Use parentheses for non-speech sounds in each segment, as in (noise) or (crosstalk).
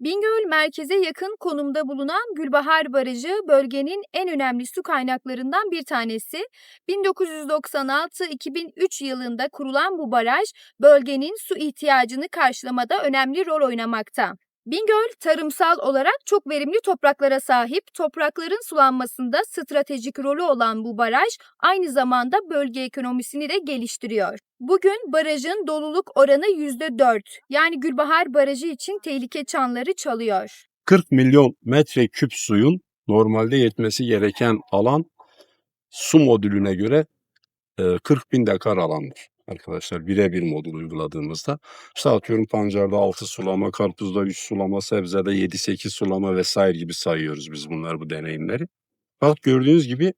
Bingöl merkeze yakın konumda bulunan Gülbahar Barajı bölgenin en önemli su kaynaklarından bir tanesi. 1996-2003 yılında kurulan bu baraj bölgenin su ihtiyacını karşılamada önemli rol oynamakta. Bingöl tarımsal olarak çok verimli topraklara sahip, toprakların sulanmasında stratejik rolü olan bu baraj aynı zamanda bölge ekonomisini de geliştiriyor. Bugün barajın doluluk oranı %4 yani Gülbahar Barajı için tehlike çanları çalıyor. 40 milyon metreküp suyun normalde yetmesi gereken alan su modülüne göre e, 40 bin dekar alandır arkadaşlar birebir modül uyguladığımızda. İşte atıyorum pancarda 6 sulama, karpuzda 3 sulama, sebzede 7-8 sulama vesaire gibi sayıyoruz biz bunlar bu deneyimleri. Bak gördüğünüz gibi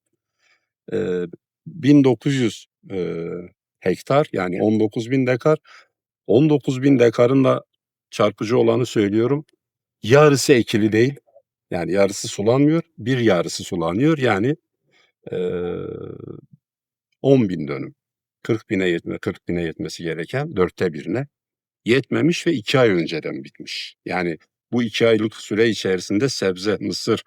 e, 1900 e, hektar yani 19 bin dekar 19 bin dekarın da çarpıcı olanı söylüyorum. Yarısı ekili değil. Yani yarısı sulanmıyor. Bir yarısı sulanıyor. Yani e, 10 bin dönüm. 40 bine yetme, 40 bine yetmesi gereken dörtte birine yetmemiş ve iki ay önceden bitmiş. Yani bu iki aylık süre içerisinde sebze, mısır,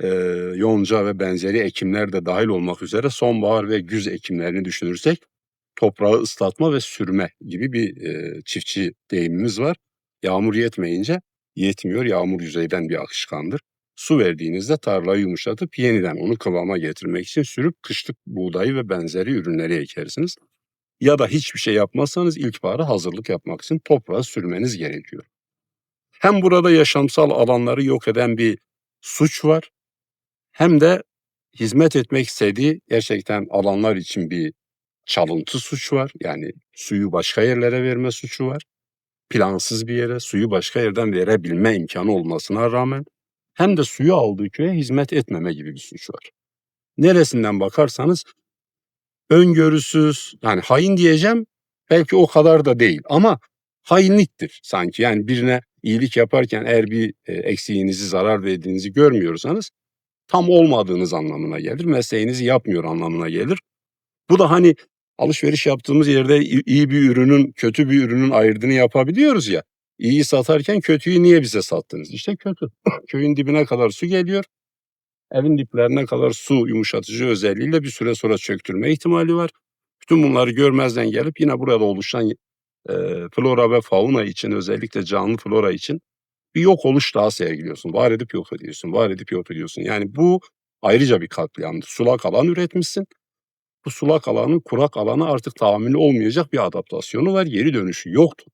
e, yonca ve benzeri ekimler de dahil olmak üzere sonbahar ve güz ekimlerini düşünürsek toprağı ıslatma ve sürme gibi bir e, çiftçi deyimimiz var. Yağmur yetmeyince yetmiyor. Yağmur yüzeyden bir akışkandır. Su verdiğinizde tarlayı yumuşatıp yeniden onu kıvama getirmek için sürüp kışlık buğdayı ve benzeri ürünleri ekersiniz. Ya da hiçbir şey yapmazsanız ilkbahara hazırlık yapmak için toprağı sürmeniz gerekiyor. Hem burada yaşamsal alanları yok eden bir suç var hem de hizmet etmek istediği gerçekten alanlar için bir çalıntı suç var. Yani suyu başka yerlere verme suçu var. Plansız bir yere suyu başka yerden verebilme imkanı olmasına rağmen hem de suyu aldığı köye hizmet etmeme gibi bir suç var. Neresinden bakarsanız öngörüsüz yani hain diyeceğim belki o kadar da değil ama hainliktir sanki. Yani birine iyilik yaparken eğer bir e, eksiğinizi zarar verdiğinizi görmüyorsanız tam olmadığınız anlamına gelir. Mesleğinizi yapmıyor anlamına gelir. Bu da hani alışveriş yaptığımız yerde iyi bir ürünün kötü bir ürünün ayırdığını yapabiliyoruz ya. İyiyi satarken kötüyü niye bize sattınız? İşte kötü. (coughs) Köyün dibine kadar su geliyor. Evin diplerine kadar su yumuşatıcı özelliğiyle bir süre sonra çöktürme ihtimali var. Bütün bunları görmezden gelip yine burada oluşan e, flora ve fauna için özellikle canlı flora için bir yok oluş daha sergiliyorsun. Var edip yok ediyorsun. Var edip yok ediyorsun. Yani bu ayrıca bir katliamdır. Sulak alan üretmişsin. Bu sulak alanın kurak alana artık tahammülü olmayacak bir adaptasyonu var. Geri dönüşü yoktu.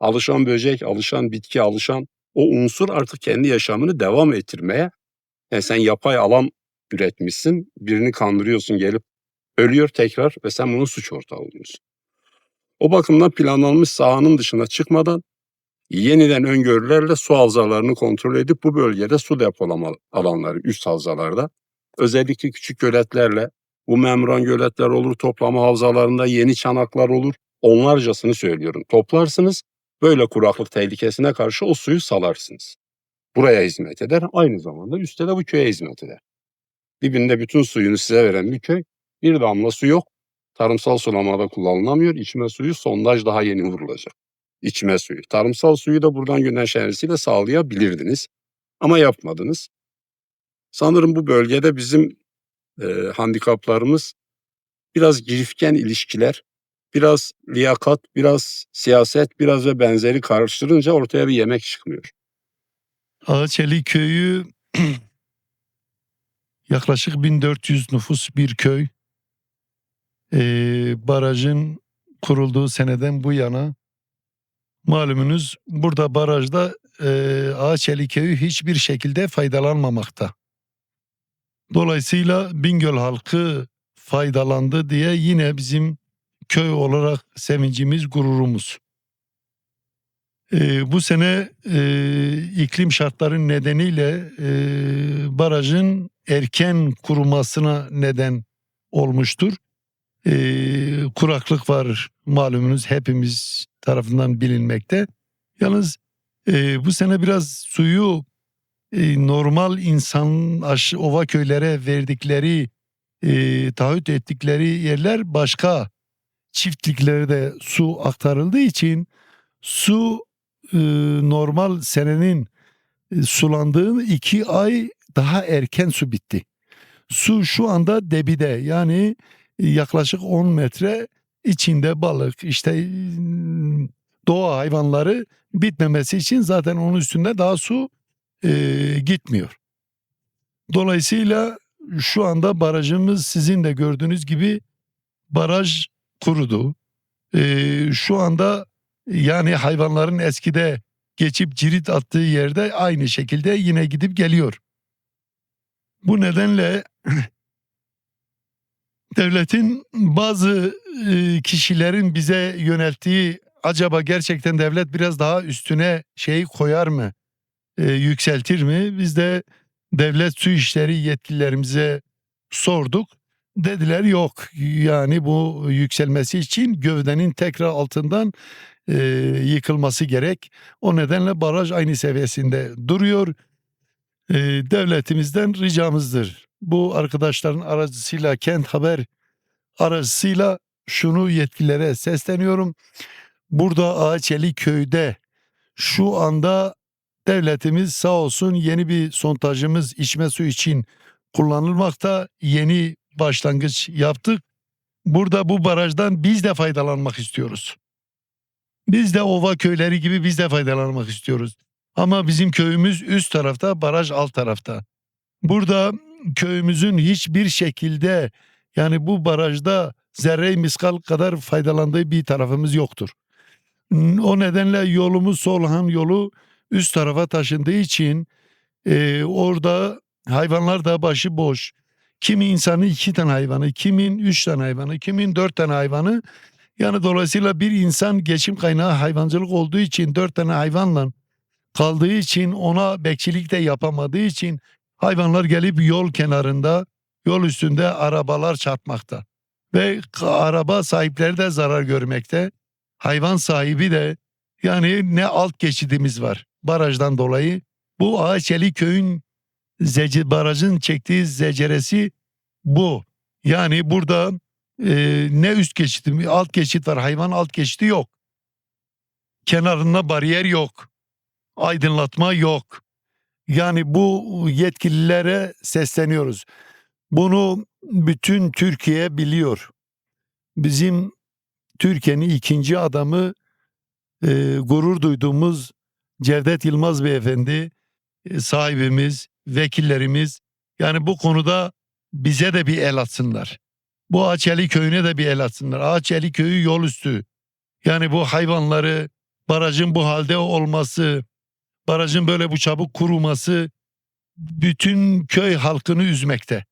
Alışan böcek, alışan bitki, alışan o unsur artık kendi yaşamını devam ettirmeye. Yani sen yapay alan üretmişsin. Birini kandırıyorsun gelip ölüyor tekrar ve sen bunun suç ortağı oluyorsun. O bakımdan planlanmış sahanın dışına çıkmadan yeniden öngörülerle su havzalarını kontrol edip bu bölgede su depolama alanları üst havzalarda özellikle küçük göletlerle bu membran göletler olur, toplama havzalarında yeni çanaklar olur. Onlarcasını söylüyorum. Toplarsınız, böyle kuraklık tehlikesine karşı o suyu salarsınız. Buraya hizmet eder, aynı zamanda üstte de bu köye hizmet eder. Dibinde bütün suyunu size veren bir köy, bir damla su yok. Tarımsal sulamada kullanılamıyor. İçme suyu sondaj daha yeni vurulacak. İçme suyu. Tarımsal suyu da buradan güneş enerjisiyle sağlayabilirdiniz. Ama yapmadınız. Sanırım bu bölgede bizim e, handikaplarımız biraz girifken ilişkiler, biraz liyakat, biraz siyaset, biraz ve benzeri karıştırınca ortaya bir yemek çıkmıyor. Ağaçeli köyü (clears throat) yaklaşık 1400 nüfus bir köy. Ee, barajın kurulduğu seneden bu yana malumunuz burada barajda e, Ağaçeli köyü hiçbir şekilde faydalanmamakta. Dolayısıyla Bingöl halkı faydalandı diye yine bizim köy olarak sevincimiz, gururumuz. Ee, bu sene e, iklim şartları nedeniyle e, barajın erken kurumasına neden olmuştur. E, kuraklık var malumunuz hepimiz tarafından bilinmekte. Yalnız e, bu sene biraz suyu e, normal insan ova köylere verdikleri e, taahhüt ettikleri yerler başka çiftliklere de su aktarıldığı için su e, normal senenin e, sulandığı iki ay daha erken su bitti. Su şu anda debide yani yaklaşık 10 metre içinde balık işte e, doğa hayvanları bitmemesi için zaten onun üstünde daha su e, gitmiyor. Dolayısıyla şu anda barajımız sizin de gördüğünüz gibi baraj kurudu. E, şu anda yani hayvanların eskide geçip cirit attığı yerde aynı şekilde yine gidip geliyor. Bu nedenle (clears throat) devletin bazı e, kişilerin bize yönelttiği acaba gerçekten devlet biraz daha üstüne şey koyar mı? e, yükseltir mi? Biz de devlet su işleri yetkililerimize sorduk. Dediler yok. Yani bu yükselmesi için gövdenin tekrar altından e, yıkılması gerek. O nedenle baraj aynı seviyesinde duruyor. E, devletimizden ricamızdır. Bu arkadaşların aracısıyla kent haber aracısıyla şunu yetkililere sesleniyorum. Burada Ağaçeli köyde şu anda devletimiz sağ olsun yeni bir sondajımız içme su için kullanılmakta. Yeni başlangıç yaptık. Burada bu barajdan biz de faydalanmak istiyoruz. Biz de ova köyleri gibi biz de faydalanmak istiyoruz. Ama bizim köyümüz üst tarafta, baraj alt tarafta. Burada köyümüzün hiçbir şekilde yani bu barajda zerre miskal kadar faydalandığı bir tarafımız yoktur. O nedenle yolumuz Solhan yolu üst tarafa taşındığı için e, orada hayvanlar da başı boş. Kimi insanın iki tane hayvanı, kimin üç tane hayvanı, kimin dört tane hayvanı. Yani dolayısıyla bir insan geçim kaynağı hayvancılık olduğu için dört tane hayvanla kaldığı için ona bekçilik de yapamadığı için hayvanlar gelip yol kenarında, yol üstünde arabalar çarpmakta. Ve araba sahipleri de zarar görmekte. Hayvan sahibi de yani ne alt geçidimiz var barajdan dolayı. Bu Ağaçeli köyün zece, barajın çektiği zeceresi bu. Yani burada e, ne üst geçit, alt geçit var. Hayvan alt geçidi yok. Kenarında bariyer yok. Aydınlatma yok. Yani bu yetkililere sesleniyoruz. Bunu bütün Türkiye biliyor. Bizim Türkiye'nin ikinci adamı e, gurur duyduğumuz Cevdet Yılmaz Beyefendi e, sahibimiz, vekillerimiz yani bu konuda bize de bir el atsınlar. Bu Ağaçeli köyüne de bir el atsınlar. Ağaçeli köyü yol üstü. Yani bu hayvanları barajın bu halde olması, barajın böyle bu çabuk kuruması bütün köy halkını üzmekte.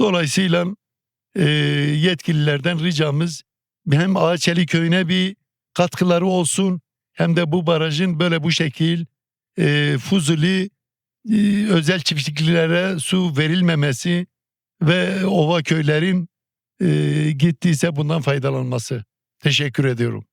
Dolayısıyla e, yetkililerden ricamız hem Ağaçeli köyüne bir katkıları olsun hem de bu barajın böyle bu şekil e, Fuzuli özel çiftliklere su verilmemesi ve ova köylerin e, gittiyse bundan faydalanması. Teşekkür ediyorum.